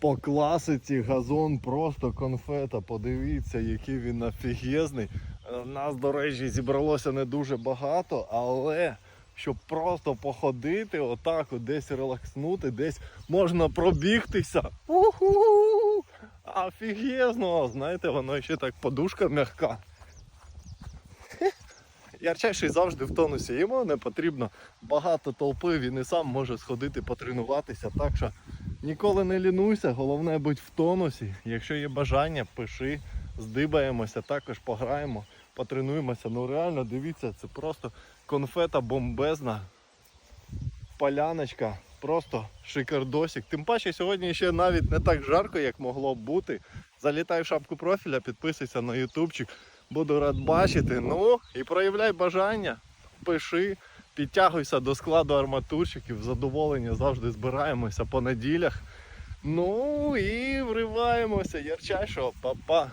По класиці газон просто конфета. Подивіться, який він офігезний. Нас, до речі, зібралося не дуже багато, але щоб просто походити, отак, от десь релакснути, десь можна пробігтися. Офігезно! Знаєте, воно ще так подушка м'яка. Ярчайший завжди в тонусі. Йому не потрібно багато толпи, він і сам може сходити потренуватися. Так що ніколи не лінуйся, головне будь в тонусі. Якщо є бажання, пиши, здибаємося, також пограємо, потренуємося. Ну реально, дивіться, це просто конфета бомбезна, поляночка, просто шикардосик. Тим паче сьогодні ще навіть не так жарко, як могло б бути. Залітай в шапку профіля, підписуйся на ютубчик. Буду рад бачити. Ну і проявляй бажання, пиши, підтягуйся до складу арматурщиків. Задоволення завжди збираємося по неділях. Ну і вриваємося. Ярчайшого, па-па.